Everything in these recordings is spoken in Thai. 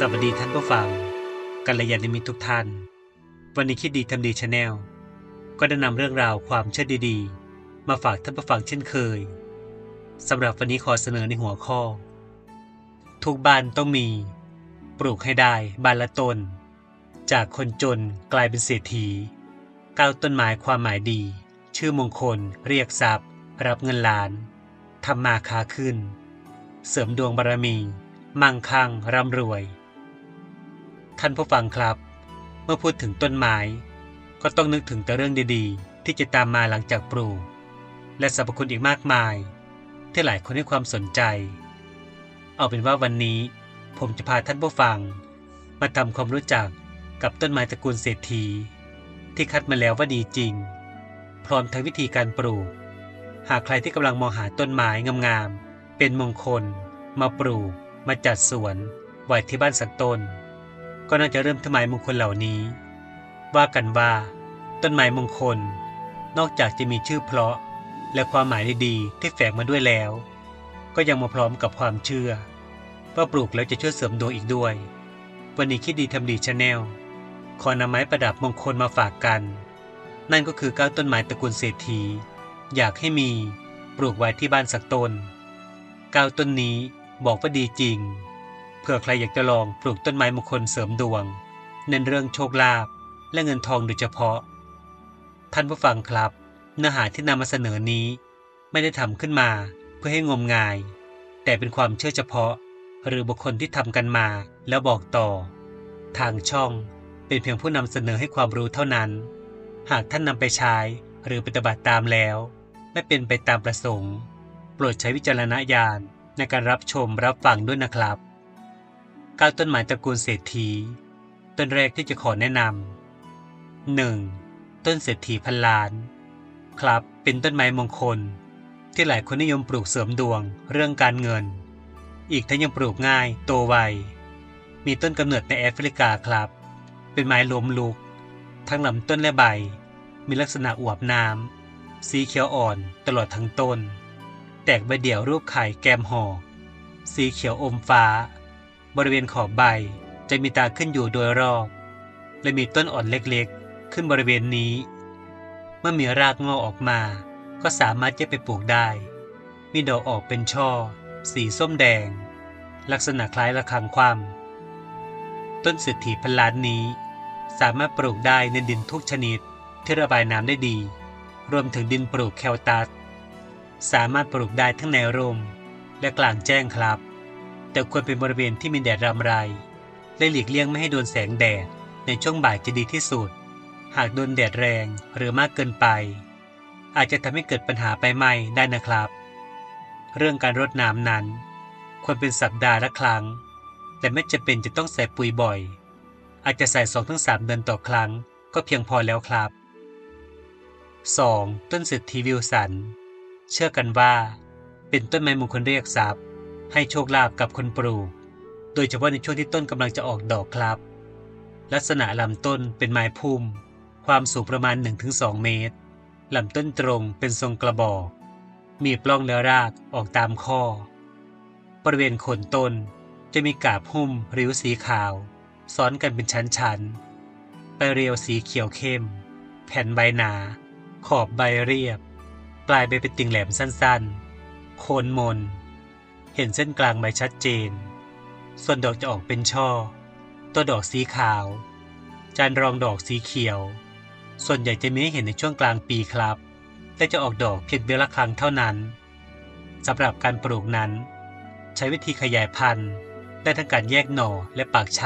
สวัสดีท่านผู้ฟังกัลยาณมิตรทุกท่าน วันนี้คิดดีทำดีชาแนลก็ได้นำเรื่องราวความเชื่อดีๆ มาฝากท่านผู้ฟังเช่นเคยสำหรับวันนี้ขอเสนอในหัวข้อ ทุกบ้านต้องมี ปลูกให้ได้บ้านละตน จากคนจนกลายเป็นเศรษฐีก้าวต้นไม้ความหมายดี ชื่อมงคล เรียกทรัพย์ รับเงินล้านทำมาค้าขึ้น เสริมดวงบารมี มั่งคั่งร่ำรวย ท่านผู้ฟังครับ เมื่อพูดถึงต้นไม้ ก็ต้องนึกถึงแต่เรื่องดีๆ ที่จะตามมาหลังจากปลูก และสรรพคุณอีกมากมาย ที่หลายคนให้ความสนใจ เอาเป็นว่าวันนี้ผมจะพาท่านผู้ฟัง มาทำความรู้จักกับต้นไม้ตระกูลเศรษฐี ที่คัดมาแล้วว่าดีจริง พร้อมทั้งวิธีการปลูก หากใครที่กำลังมองหาต้นไม้งามๆเป็นมงคล มาปลูก มาจัดสวนไว้ที่บ้านสักต้น ก็น่าจะเริ่มต้นไม้มงคลเหล่านี้ ว่ากันว่า ต้นไม้มงคล นอกจากจะมีชื่อเพราะ และความหมายดีๆที่แฝงมาด้วยแล้ว ก็ยังมาพร้อมกับความเชื่อว่าปลูกแล้วจะช่วยเสริมดวงอีกด้วย วันนี้คิดดีทำดีชาแนลขอนำไม้ประดับมงคลมาฝากกัน นั่นก็คือก้าต้นไม้ตระกูลเศรษฐี อยากให้มีปลูกไว้ที่บ้านสักต้นก้าต้นนี้บอกว่าดีจริง ผื่อใครอยากจะลองปลูกต้นไม้มงคลเสริมดวง เน้นเรื่องโชคลาภและเงินทองโดยเฉพาะ ท่านผู้ฟังครับ เนื้อหาที่นำมาเสนอนี้ ไม่ได้ทำขึ้นมาเพื่อให้งมงาย แต่เป็นความเชื่อเฉพาะ หรือบุคคลที่ทำกันมาแล้วบอกต่อ ทางช่องเป็นเพียงผู้นำเสนอให้ความรู้เท่านั้น หากท่านนำไปใช้หรือปฏิบัติตามแล้ว ไม่เป็นไปตามประสงค์ โปรดใช้วิจารณญาณในการรับชมรับฟังด้วยนะครับ ก้าต้นไม้ตระกูลเศรษฐี ต้นแรกที่จะขอแนะนำ 1. ต้นเศรษฐีพันล้าน ครับเป็นต้นไม้มงคล ที่หลายคนนิยมปลูกเสริมดวงเรื่องการเงิน อีกทั้งยังปลูกง่ายโตไว มีต้นกำเนิดในแอฟริกาครับ เป็นไม้ล้มลุก ทั้งลำต้นและใบ มีลักษณะอวบน้ำสีเขียวอ่อนตลอดทั้งต้น แตกใบเดี่ยวรูปไข่แกมห่อสีเขียวอมฟ้า บริเวณขอบใบจะมีตาขึ้นอยู่โดยรอบ และมีต้นอ่อนเล็กๆ ขึ้นบริเวณนี้ เมื่อมีรากงอกออกมา ก็สามารถจะไปปลูกได้ มีดอกออกเป็นช่อ สีส้มแดง ลักษณะคล้ายระฆังความต้นเศรษฐีพันล้านนี้ สามารถปลูกได้ในดินทุกชนิดที่ระบายน้ำได้ดี รวมถึงดินปลูกแคลตัสสามารถปลูกได้ทั้งในร่มและกลางแจ้งครับ แต่ควรเป็นบริเวณที่มีแดดรำไร และหลีกเลี่ยงไม่ให้โดนแสงแดด ในช่วงบ่ายจะดีที่สุด หากโดนแดดแรงหรือมากเกินไป อาจจะทำให้เกิดปัญหาไปไหม้ได้นะครับ เรื่องการรดน้ำนั้น ควรเป็นสัปดาห์ละครั้ง แต่ไม่จะเป็นจะต้องใส่ปุ๋ยบ่อย อาจจะใส่ 2-3 เดือนต่อครั้ง ก็เพียงพอแล้วครับ 2. ต้นเศรษฐีวิลสัน เชื่อกันว่า เป็นต้นไม้มงคลเรียกทรัพย์ ให้โชคลาภกับคนปลูก โดยเฉพาะในช่วงที่ต้นกำลังจะออกดอกครับ ลักษณะลำต้นเป็นไม้พุ่ม ความสูงประมาณ 1-2 เมตรลำต้นตรงเป็นทรงกระบอกมีปล้องและรากออกตามข้อ บริเวณโคนต้นจะมีกาบหุ้มริ้วสีขาว ซ้อนกันเป็นชั้นๆ ใบเรียวสีเขียวเข้ม แผ่นใบหนา ขอบใบเรียบ ปลายใบเป็นติ่งแหลมสั้นๆ โคนมน เห็นเส้นกลางใบชัดเจน ส่วนดอกจะออกเป็นช่อ ตัวดอกสีขาว จานรองดอกสีเขียว ส่วนใหญ่จะมีให้เห็นในช่วงกลางปีครับและจะออกดอกเพียงเดือนละครั้งเท่านั้นสำหรับการปลูกนั้น ใช้วิธีขยายพันธุ์ได้ทั้งการแยกหน่อและปากช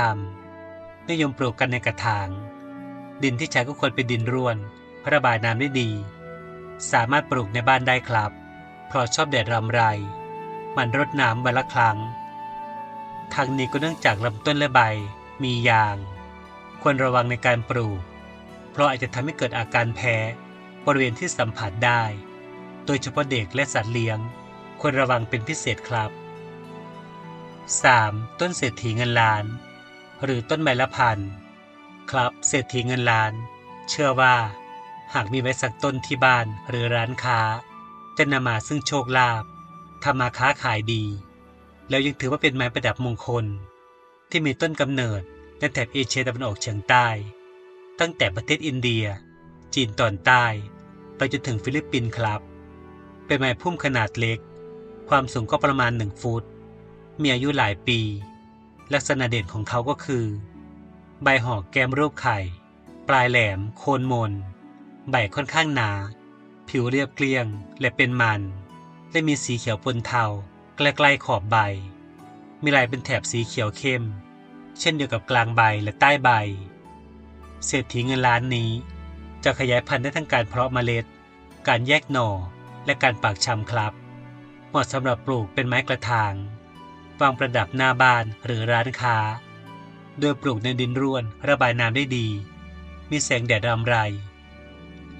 ำนิยมปลูกกันในกระถาง ดินที่ใช้ก็ควรเป็นดินร่วนระบายน้ำได้ดี สามารถปลูกในบ้านได้ครับ เพราะชอบแดดรำไร มันรดน้ำวันละครั้ง ทางนี้ก็เนื่องจากลำต้นและใบมียาง ควรระวังในการปลูก เพราะอาจจะทำให้เกิดอาการแพ้บริเวณที่สัมผัสได้ โดยเฉพาะเด็กและสัตว์เลี้ยง ควรระวังเป็นพิเศษครับ 3. ต้นเศรษฐีเงินล้าน หรือต้นใบละพันครับเศรษฐีเงินล้าน เชื่อว่า หากมีไว้สักต้นที่บ้านหรือร้านค้า จะนำมาซึ่งโชคลาภ ทำมาค้าขายดี แล้วยังถือว่าเป็นไม้ประดับมงคล ที่มีต้นกำเนิดในแถบเอเชียตะวันออกเฉียงใต้ ตั้งแต่ประเทศอินเดีย จีนตอนใต้ ไปจนถึงฟิลิปปินส์ครับ เป็นไม้พุ่มขนาดเล็ก ความสูงก็ประมาณ 1 ฟุต มีอายุหลายปี ลักษณะเด่นของเขาก็คือ ใบห่อแก้มรูปไข่ ปลายแหลม โคนมน ใบค่อนข้างหนา ผิวเรียบเกลี้ยงและเป็นมัน และมีสีเขียวปนเทาใกล้ๆขอบใบ มีลายเป็นแถบสีเขียวเข้ม เช่นเดียวกับกลางใบและใต้ใบ เศรษฐีเงินล้านนี้ จะขยายพันธุ์ได้ทั้งการเพาะเมล็ด การแยกหน่อและการปากชำครับ เหมาะสำหรับปลูกเป็นไม้กระถางวางประดับหน้าบ้านหรือร้านค้า โดยปลูกในดินร่วนระบายน้ำได้ดี มีแสงแดดรำไร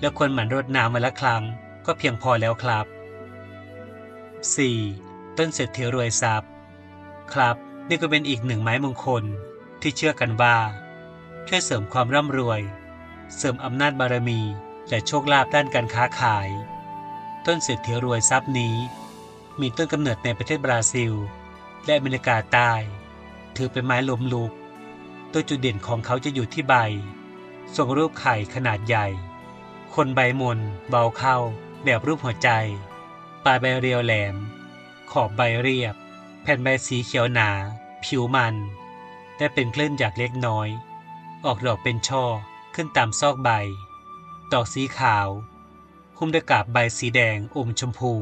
และควรหมั่นรดน้ำวันละครั้งก็เพียงพอแล้วครับ 4. ต้นเศรษฐีรวยทรัพย์ ครับ นี่ก็เป็นอีกหนึ่งไม้มงคลที่เชื่อกันว่า ช่วยเสริมความร่ำรวย เสริมอำนาจบารมี และโชคลาภด้านการค้าขาย ต้นเศรษฐีรวยทรัพย์นี้ มีต้นกำเนิดในประเทศบราซิล และอเมริกาใต้ถือเป็นไม้ล้มลุก ตัวจุดเด่นของเขาจะอยู่ที่ใบทรงรูปไข่ขนาดใหญ่ คนใบมนเบาเข้าแบบรูปหัวใจ ปลายใบเรียวแหลม ขอบใบเรียบ แผ่นใบสีเขียวหนา ผิวมันและเป็นคลื่นจากเล็กน้อย ออกดอกเป็นช่อขึ้นตามซอกใบ ดอกสีขาว หุ้มด้วยกาบใบสีแดงอมชมพู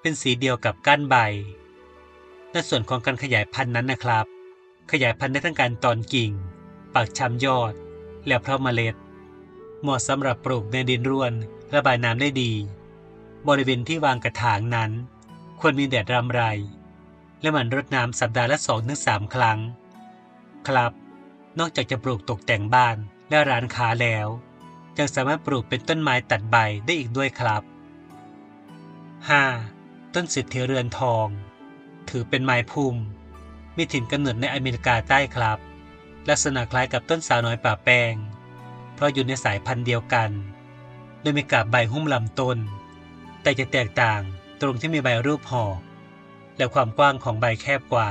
เป็นสีเดียวกับก้านใบ ในส่วนของการขยายพันธุ์นั้นนะครับ ขยายพันธุ์ได้ทั้งการตอนกิ่งปากชำยอด และเพราะเมล็ด เหมาะสำหรับปลูกในดินร่วนระบายน้ำได้ดี บริเวณที่วางกระถางนั้น ควรมีแดดรำไร และมันรดน้ำสัปดาห์ละ2-3ถึงสามครั้ง ครับ นอกจากจะปลูกตกแต่งบ้านและร้านค้าแล้วยังสามารถปลูกเป็นต้นไม้ตัดใบได้อีกด้วยครับ 5. ต้นสิทธิเรือนทอง ถือเป็นไม้พุ่มมีถิ่นกำเนิดในอเมริกาใต้ครับ ลักษณะคล้ายกับต้นสาวน้อยป่าแปงเพราะอยู่ในสายพันธุ์เดียวกัน โดยมีกาบใบหุ้มลำต้น แต่จะแตกต่างตรงที่มีใบรูปหอกและความกว้างของใบแคบกว่า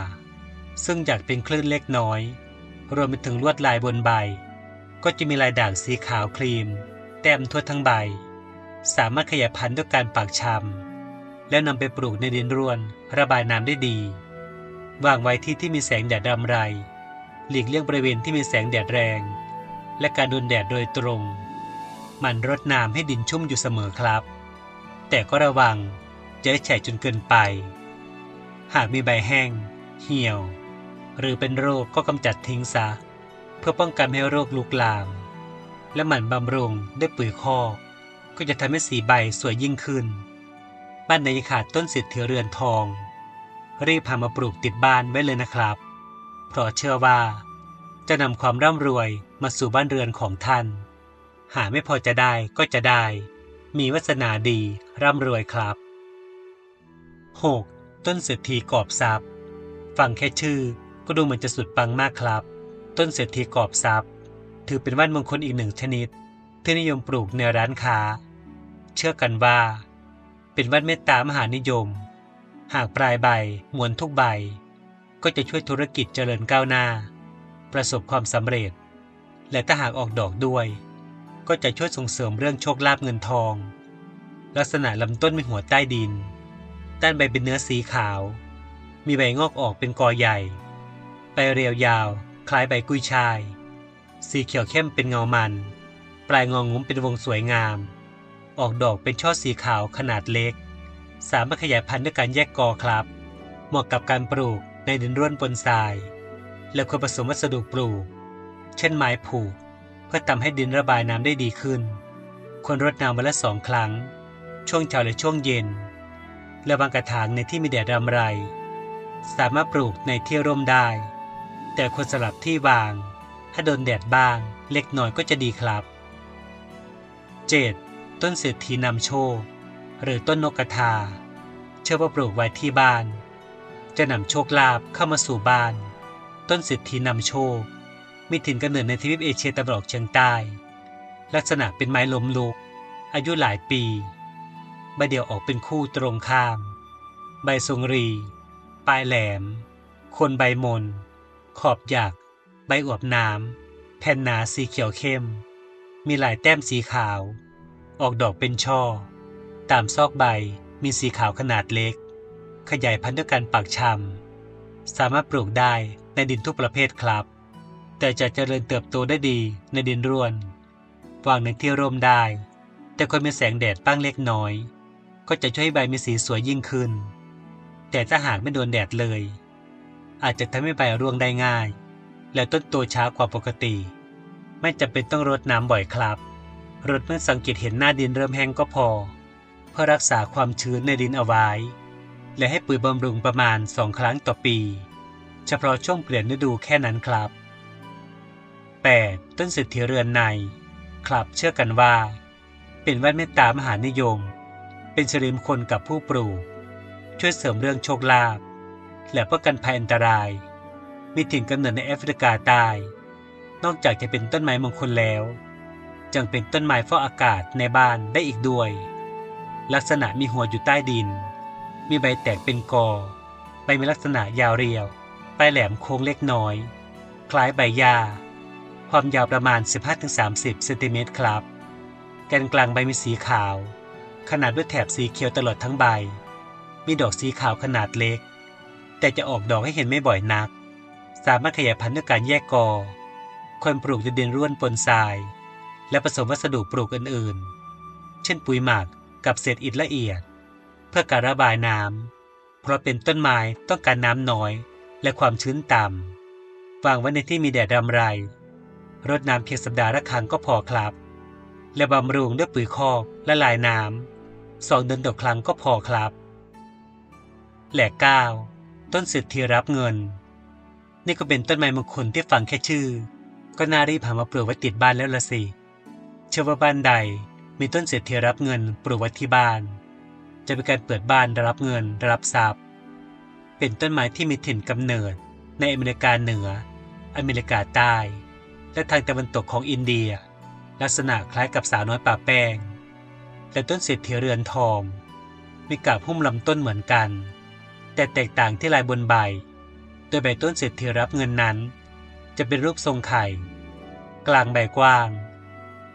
ซึ่งอยากเป็นคลื่นเล็กน้อย รวมไปถึงลวดลายบนใบ ก็จะมีลายด่างสีขาวครีม แต้มทั่วทั้งใบ สามารถขยายพันธุ์ด้วยการปักชำแล้วนำไปปลูกในดินร่วน ระบายน้ำได้ดี วางไว้ที่ที่มีแสงแดดรำไร หลีกเลี่ยงบริเวณที่มีแสงแดดแรง และการโดนแดดโดยตรงหมันรดน้ำให้ดินชุ่มอยู่เสมอครับ แต่ก็ระวังจะได้แฉะจนเกินไป หากมีใบแห้ง เหี่ยว หรือเป็นโรคก็กำจัดทิ้งซะ เพื่อป้องกันไม่ให้โรคลุกลาม และหมั่นบำรุงด้วยปุ๋ยคอกก็จะทำให้สีใบสวยยิ่งขึ้น บ้านไหนขาดต้นสิทธิ์เรือนทอง รีบพามาปลูกติดบ้านไว้เลยนะครับ เพราะเชื่อว่าจะนำความร่ำรวยมาสู่บ้านเรือนของท่าน หาไม่พอจะได้ก็จะได้ มีวาสนาดี ร่ำรวยครับ 6. ต้นเศรษฐีกอบทรัพย์ ฟังแค่ชื่อ ก็ดูเหมือนจะสุดปังมากครับ ต้นเศรษฐีกอบทรัพย์ ถือเป็นว่านมงคลอีกหนึ่งชนิด ที่นิยมปลูกในร้านค้า เชื่อกันว่า เป็นว่านเมตตามหานิยม หากปลายใบมวนทุกใบ ก็จะช่วยธุรกิจเจริญก้าวหน้า ประสบความสำเร็จ และถ้าหากออกดอกด้วย ก็จะช่วยส่งเสริมเรื่องโชคลาภเงินทอง ลักษณะลำต้นมีหัวใต้ดิน ด้านใบเป็นเนื้อสีขาว มีใบงอกออกเป็นกอใหญ่ ใบเรียวยาว คล้ายใบกุ้ยช่าย สีเขียวเข้มเป็นเงามัน ปลายงองงุ้มเป็นวงสวยงาม ออกดอกเป็นช่อสีขาวขนาดเล็ก สามารถขยายพันธุ์ด้วยการแยกกอครับ เหมาะกับการปลูกในดินร่วนบนทราย และควรผสมวัสดุปลูก เช่นไม้ผูก เพื่อทำให้ดินระบายน้ำได้ดีขึ้น ควรรดน้ำวันละสองครั้ง ช่วงเช้าและช่วงเย็น และวางกระถางในที่มีแดดรำไร สามารถปลูกในที่ร่มได้ แต่ควรสลับที่วาง ถ้าโดนแดดบ้าง เล็กน้อยก็จะดีครับ 7. ต้นเศรษฐีนำโชค หรือต้นนกกระทา เชื่อว่าปลูกไว้ที่บ้าน จะนำโชคลาภเข้ามาสู่บ้าน ต้นเศรษฐีนำโชค มีถิ่นกำเนิดในทวีปเอเชียตะวันออกเฉียงใต้ ลักษณะเป็นไม้ล้มลุก อายุหลายปี ใบเดี่ยวออกเป็นคู่ตรงข้าม ใบทรงรี ปลายแหลม คนใบมน ขอบหยากใบอวบน้ำ แผ่นหนาสีเขียวเข้ม มีหลายแต้มสีขาว ออกดอกเป็นช่อ ตามซอกใบมีสีขาวขนาดเล็ก ขยายพันธุ์ด้วยการปักชำ สามารถปลูกได้ในดินทุกประเภทครับ แต่จะเจริญเติบโตได้ดีในดินร่วน วางในที่ร่มได้ แต่ควรมีแสงแดดบ้างเล็กน้อย ก็จะช่วยให้ใบมีสีสวยยิ่งขึ้น แต่ถ้าหากไม่โดนแดดเลย อาจจะทำให้ใบร่วงได้ง่าย และต้นโตช้ากว่าปกติ ไม่จำเป็นต้องรดน้ำบ่อยครับ รดเมื่อสังเกตเห็นหน้าดินเริ่มแห้งก็พอ เพื่อรักษาความชื้นในดินเอาไว้ และให้ปุ๋ยบำรุงประมาณ2ครั้งต่อปี เฉพาะช่วงเปลี่ยนฤดูแค่นั้นครับ 8. ต้นเศรษฐีเรือนในครับเชื่อกันว่า เป็นวันเมตตามหานิยม เป็นสิริมคลกับผู้ปลูก ช่วยเสริมเรื่องโชคลาภและป้องกันภัยอันตราย มีถิ่นกำเนิดในแอฟริกาใต้ นอกจากจะเป็นต้นไม้มงคลแล้วยังเป็นต้นไม้ฟอกอากาศในบ้านได้อีกด้วย ลักษณะมีหัวอยู่ใต้ดิน มีใบแตกเป็นกอ ใบมีลักษณะยาวเรียว ปลายแหลมโค้งเล็กน้อย คล้ายใบหญ้า ความยาวประมาณ 15-30 เซนติเมตรครับ แกนกลางใบมีสีขาว ขนาดด้วยแถบสีเขียวตลอดทั้งใบ มีดอกสีขาวขนาดเล็ก แต่จะออกดอกให้เห็นไม่บ่อยนัก สามารถขยายพันธุ์ด้วยการแยกกอควรปลูกในดินร่วนปนทราย และผสมวัสดุปลูกอื่นๆ เช่นปุ๋ยหมักกับเศษอิฐละเอียด เพื่อการระบายน้ำ เพราะเป็นต้นไม้ต้องการน้ำน้อย และความชื้นต่ำวางไว้ในที่มีแดดรำไร รดน้ำเพียงสัปดาห์ละครั้งก็พอครับ และบำรุงด้วยปุ๋ยคอกและลายน้ำสองเดือนต่อครั้งก็พอครับแหละเก้าต้นสิทธิรับเงิน นี่ก็เป็นต้นไม้มงคลที่ฟังแค่ชื่อ ก็น่ารีบหามาปลูกไว้ติดบ้านแล้วละสิเชื่อว่าบ้านใดมีต้นเศรษฐีรับเงินปลูกไว้ที่บ้าน จะเป็นการเปิดบ้านรับเงินรับทรัพย์ เป็นต้นไม้ที่มีถิ่นกำเนิดในอเมริกาเหนือ อเมริกาใต้ และทางตะวันตกของอินเดีย ลักษณะคล้ายกับสาวน้อยป่าแป้ง แต่ต้นเศรษฐีเรือนทอง มีกาบหุ้มลำต้นเหมือนกัน แต่แตกต่างที่ลายบนใบ โดยใบต้นเศรษฐีรับเงินนั้น จะเป็นรูปทรงไข่ กลางใบกว้าง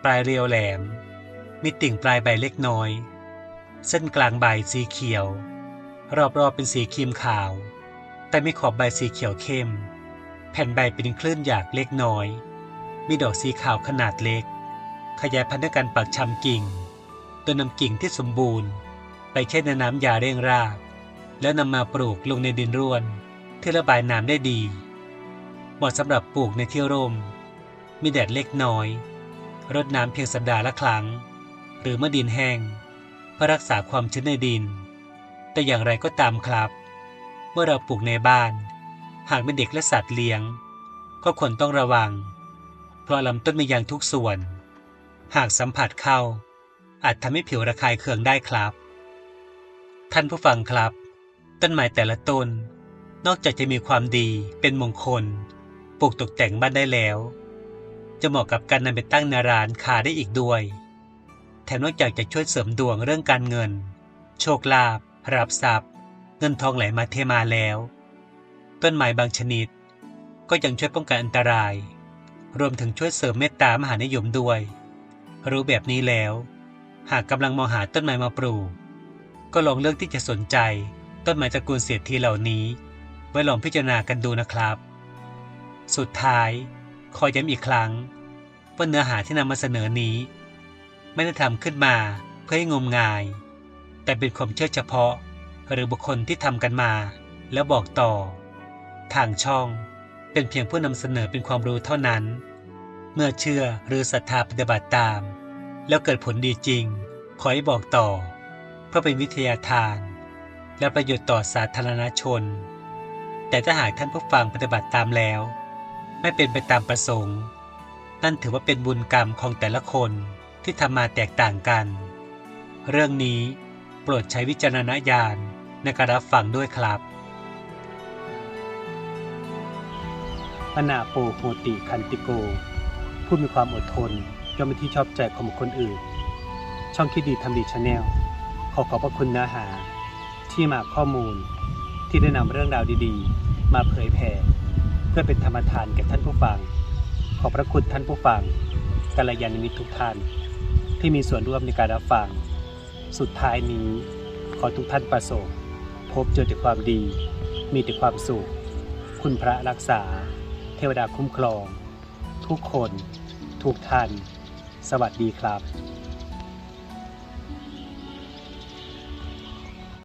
ปลายเรียวแหลม มีติ่งปลายใบเล็กน้อย เส้นกลางใบสีเขียว รอบๆเป็นสีครีมขาว แต่มีขอบใบสีเขียวเข้ม แผ่นใบเป็นคลื่นหยากเล็กน้อย มีดอกสีขาวขนาดเล็ก ขยายพันธุ์ด้วยการปักชำกิ่งโดยนำกิ่งที่สมบูรณ์ ไปแช่ในน้ำยาเร่งราก แล้วนำมาปลูกลงในดินร่วน ที่ระบายน้ำได้ดีเหมาะสำหรับปลูกในที่ร่ม มีแดดเล็กน้อย รดน้ำเพียงสัปดาห์ละครั้ง หรือเมื่อดินแห้งเพื่อรักษาความชื้นในดิน แต่อย่างไรก็ตามครับ เมื่อเราปลูกในบ้าน หากเป็นเด็กและสัตว์เลี้ยง ก็ควรต้องระวัง เพราะลำต้นมียางทุกส่วน หากสัมผัสเข้า อาจทำให้ผิวระคายเคืองได้ครับ ท่านผู้ฟังครับ ต้นไม้แต่ละต้น นอกจากจะมีความดีเป็นมงคล ปลูกตกแต่งบ้านได้แล้ว จะเหมาะกับการนำไปตั้งในร้านค้าได้อีกด้วย แถมนอกจากจะช่วยเสริมดวงเรื่องการเงิน โชคลาภรับทรัพย์ เงินทองไหลมาเทมาแล้ว ต้นไม้บางชนิด ก็ยังช่วยป้องกันอันตราย รวมถึงช่วยเสริมเมตตามหานิยมด้วย รู้แบบนี้แล้ว หากกำลังมองหาต้นไม้มาปลูก ก็ลองเลือกที่จะสนใจต้นไม้ตระกูลเศรษฐีเหล่านี้ ไว้ลองพิจารณากันดูนะครับ สุดท้ายขอย้ำอีกครั้งว่าเนื้อหาที่นำมาเสนอนี้ ไม่ได้ทำขึ้นมาเพื่อให้งมงาย แต่เป็นความเชื่อเฉพาะ หรือบุคคลที่ทำกันมา แล้วบอกต่อ ทางช่อง เป็นเพียงผู้นำเสนอเป็นความรู้เท่านั้น เมื่อเชื่อหรือศรัทธาปฏิบัติตาม แล้วเกิดผลดีจริง ขอให้บอกต่อ เพื่อเป็นวิทยาทาน และประโยชน์ต่อสาธารณชน แต่ถ้าหากท่านผู้ฟังปฏิบัติตามแล้ว ไม่เป็นไปตามประสงค์ นั่นถือว่าเป็นบุญกรรมของแต่ละคนที่ทำมาแตกต่างกัน เรื่องนี้โปรดใช้วิจารณญาณในการรับฟังด้วยครับ อนาโปโหติคันติโก ผู้มีความอดทนย่อมเป็นที่ชอบใจของคคลอื่น ช่องคิดดีทำดีชาแนลขอขอบพระคุณเนื้อหา ที่มาข้อมูล ที่ได้นำเรื่องราวดีๆ มาเผยแผ่เพื่อเป็นธรรมทานแก่ท่านผู้ฟัง ขอพระคุณท่านผู้ฟังกัลยาณมิตรทุกท่าน ที่มีส่วนร่วมในการรับฟัง สุดท้ายนี้ ขอทุกท่านประสบ พบเจอแต่ความดี มีแต่ความสุข คุณพระรักษา วดาคุ้มครอง ทุกคน ทุกท่าน สวัสดีครับ